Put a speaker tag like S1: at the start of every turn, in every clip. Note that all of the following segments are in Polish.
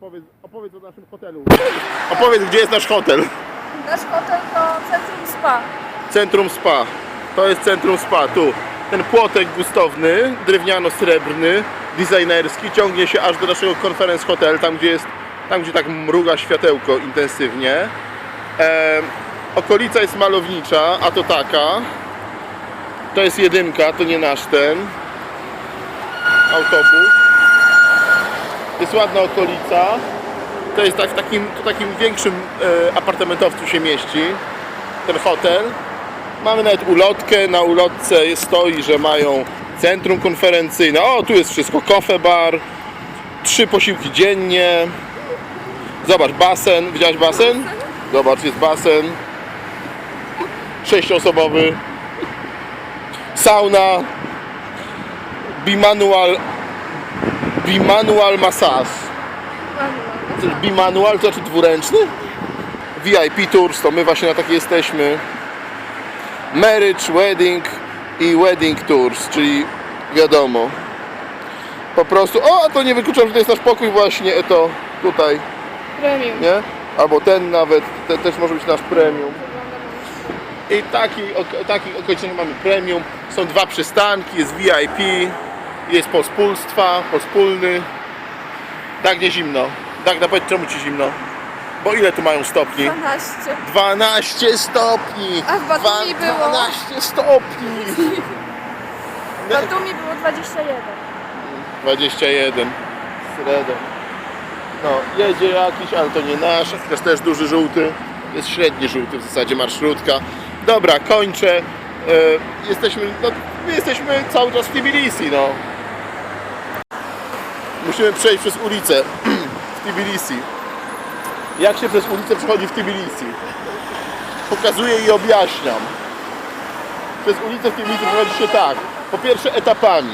S1: Opowiedz, opowiedz o naszym hotelu. Opowiedz, gdzie jest nasz hotel.
S2: Nasz hotel to Centrum Spa.
S1: Centrum Spa. To jest Centrum Spa, tu. Ten płotek gustowny, drewniano-srebrny, designerski, ciągnie się aż do naszego conference hotel, tam gdzie jest, tam gdzie tak mruga światełko intensywnie. E, okolica jest malownicza, a to taka. To jest jedynka, to nie nasz ten autobus. Jest ładna okolica. To jest tak w takim, to takim większym e, apartamentowcu się mieści ten hotel. Mamy nawet ulotkę, na ulotce jest- stoi, że mają centrum konferencyjne. O, tu jest wszystko, coffee bar, trzy posiłki dziennie. Zobacz, basen, widziałeś basen? Zobacz, jest basen. Sześciosobowy. Sauna. Bimanual. Bimanual massage. Bimanual to znaczy dwuręczny? VIP Tours, to my właśnie na takie jesteśmy. Marriage, Wedding i Wedding Tours, czyli wiadomo. Po prostu, o, a to nie wykluczam, że to jest nasz pokój właśnie, e, to tutaj,
S2: Premium.
S1: nie? Albo ten nawet, ten też może być nasz premium. I taki, takich okoliczności mamy premium. Są dwa przystanki, jest VIP, jest pospólstwa, pospólny. Tak nie zimno. Tak, na czemu ci zimno? Bo ile tu mają stopni?
S2: 12.
S1: 12 stopni!
S2: A w Batumi
S1: Dwa-
S2: było?
S1: 12 stopni!
S2: W Batumi było 21.
S1: 21. Sredo. No, jedzie jakiś, ale to nie nasz. To jest też duży żółty. Jest średni żółty w zasadzie marszrutka. Dobra, kończę. E, jesteśmy, no, my jesteśmy cały czas w Tbilisi, no. Musimy przejść przez ulicę w Tbilisi. Jak się przez ulicę przechodzi w Tbilisi? Pokazuję i objaśniam. Przez ulicę w Tbilisi przechodzi się tak. Po pierwsze etapami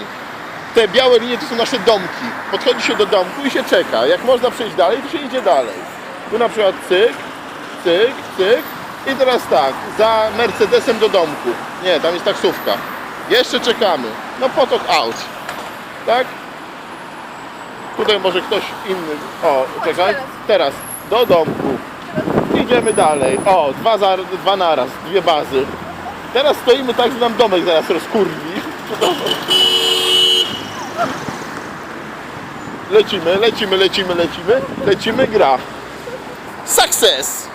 S1: te białe linie to są nasze domki. Podchodzi się do domku i się czeka. Jak można przejść dalej, to się idzie dalej. Tu na przykład cyk, cyk, cyk. I teraz tak, za Mercedesem do domku. Nie, tam jest taksówka. Jeszcze czekamy. No potok out. Tak? Tutaj może ktoś inny. O, czekaj.
S2: teraz.
S1: Teraz do domku. Idziemy dalej. O, dwa, za, dwa naraz, dwie bazy. Teraz stoimy tak, że nam domek zaraz rozkurwi. Lecimy, lecimy, lecimy, lecimy, lecimy, gra. Success!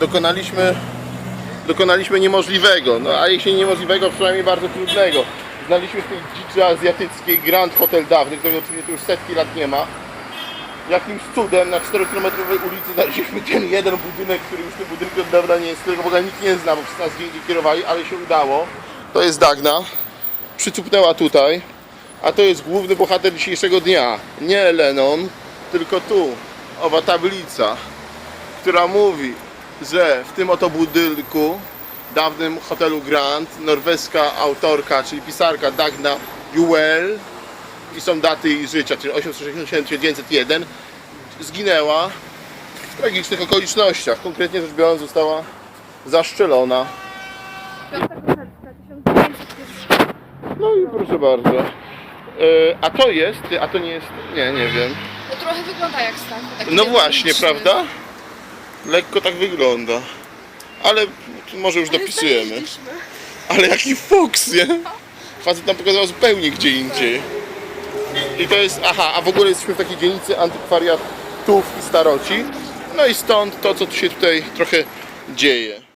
S1: Dokonaliśmy, dokonaliśmy niemożliwego, no a jeśli niemożliwego, przynajmniej bardzo trudnego. Znaliśmy w tej dziczy azjatyckiej Grand Hotel dawny, którego oczywiście już setki lat nie ma. Jakimś cudem na 4-kilometrowej ulicy znaleźliśmy ten jeden budynek, który już tym budynkiem od dawna nie jest, którego w ogóle nikt nie zna, bo przez nas zdjęcie kierowali, ale się udało. To jest Dagna. Przycupnęła tutaj. A to jest główny bohater dzisiejszego dnia. Nie Lennon, tylko tu. Owa tablica, która mówi, że w tym oto budynku, dawnym hotelu Grand, norweska autorka, czyli pisarka Dagna Juel i są daty jej życia, czyli 867-1901, zginęła w tragicznych okolicznościach. Konkretnie rzecz biorąc została zaszczelona.
S2: 5 czerwca 1901.
S1: No i proszę bardzo. E, a to jest, a to nie jest, nie, nie wiem.
S2: No trochę wygląda jak stan. taki
S1: No właśnie, prawda? Lekko tak wygląda. Ale może już dopisujemy. Ale jaki fuks, nie? Facet nam pokazał zupełnie gdzie indziej. I to jest, aha, a w ogóle jesteśmy w takiej dzielnicy antykwariatów i staroci. No i stąd to, co tu się tutaj trochę dzieje.